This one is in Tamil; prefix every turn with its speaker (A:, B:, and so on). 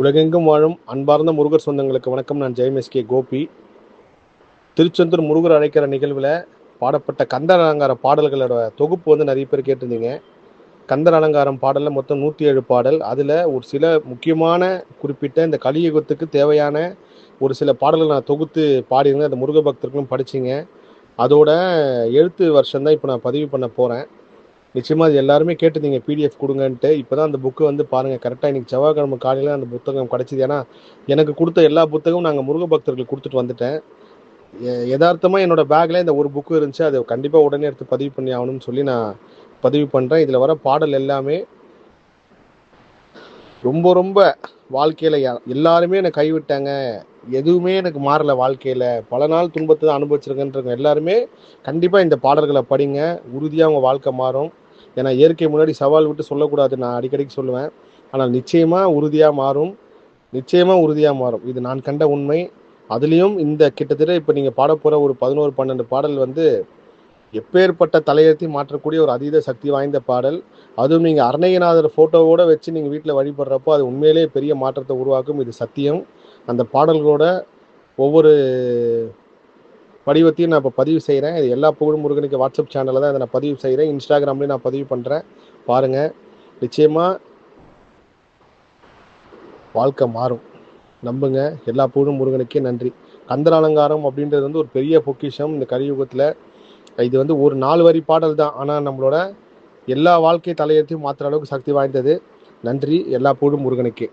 A: உலகெங்கும் வாழும் அன்பார்ந்த முருகர் சொந்தங்களுக்கு வணக்கம். நான் ஜெயமெஸ்கே கோபி. திருச்செந்தூர் முருகர் அழைக்கிற நிகழ்வில் பாடப்பட்ட கந்தர் அலங்கார பாடல்களோட தொகுப்பு வந்து நிறைய பேர் கேட்டிருந்தீங்க. கந்தர் அலங்காரம் பாடலில் மொத்தம் நூற்றி ஏழு பாடல். அதில் ஒரு சில முக்கியமான குறிப்பிட்ட இந்த கலியுகத்துக்கு தேவையான ஒரு சில பாடல்கள் நான் தொகுத்து பாடியிருந்தேன். அந்த முருக பக்தர்களும் படிச்சிங்க. அதோட எழுத்து வருஷம் தான் இப்போ நான் பதிவு பண்ண போகிறேன் நிச்சயமாக அது எல்லாருமே கேட்டிருந்தீங்க பிடிஎஃப் கொடுங்கன்ட்டு. இப்போ தான் அந்த புக்கு வந்து பாருங்கள் கரெக்டாக இன்றைக்கி செவ்வாய்க்கிழமை காலையில் அந்த புத்தகம் கிடச்சிது. ஏன்னா எனக்கு கொடுத்த எல்லா புத்தகமும் நாங்கள் முருக பக்தர்களுக்கு கொடுத்துட்டு வந்துட்டேன். எ- யதார்த்தமா என்னோட பேக்கில் இந்த ஒரு புக்கு இருந்துச்சு அதை கண்டிப்பாக உடனே எடுத்து பதிவு பண்ணி ஆகணும்னு சொல்லி நான் பதிவு பண்ணுறேன் இதில் வர பாடல் எல்லாமே ரொம்ப ரொம்ப வாழ்க்கையில் எல்லாருமே என்னை கைவிட்டாங்க. எதுவுமே எனக்கு மாறல வாழ்க்கையில். பல நாள் துன்பத்தை தான் அனுபவிச்சிருக்கேன்றவங்க எல்லாருமே கண்டிப்பாக இந்த பாடல்களை படிங்க. உறுதியாக உங்கள் வாழ்க்கை மாறும். ஏன்னா இயற்கை முன்னாடி சவால் விட்டு சொல்லக்கூடாது நான் அடிக்கடிக்கு சொல்லுவேன். ஆனால் நிச்சயமாக உறுதியாக மாறும். நிச்சயமாக உறுதியாக மாறும். இது நான் கண்ட உண்மை. அதுலேயும் இந்த கிட்டத்தட்ட இப்போ நீங்கள் பாட போகிற ஒரு பதினோரு பன்னெண்டு பாடல் வந்து எப்பேற்பட்ட தலையெழுத்தி மாற்றக்கூடிய ஒரு அதீத சக்தி வாய்ந்த பாடல். அதுவும் நீங்கள் அருணகிரிநாதர் ஃபோட்டோவோட வச்சு நீங்கள் வீட்டில் வழிபடுறப்போ அது உண்மையிலேயே பெரிய மாற்றத்தை உருவாக்கும். இது சத்தியம். அந்த பாடல்களோட ஒவ்வொரு வடிவத்தையும் நான் இப்போ பதிவு செய்கிறேன் இது எல்லா புகழும் முருகனுக்கு வாட்ஸ்அப் சேனலில் தான் இதை நான் பதிவு செய்கிறேன் இன்ஸ்டாகிராம்லேயும் நான் பதிவு பண்ணுறேன் பாருங்கள் நிச்சயமாக வாழ்க்கை மாறும். நம்புங்க. எல்லா புகழும் முருகனுக்கே நன்றி. கந்தராலங்காரம் அப்படின்றது வந்து ஒரு பெரிய பொக்கிஷம். இந்த கலியுகத்தில் இது வந்து ஒரு நாலு வரி பாடல் தான். ஆனால் நம்மளோட எல்லா வாழ்க்கை தலையத்தையும் மாற்றுற அளவுக்கு சக்தி வாய்ந்தது. நன்றி. எல்லா புகழும் முருகனுக்கே.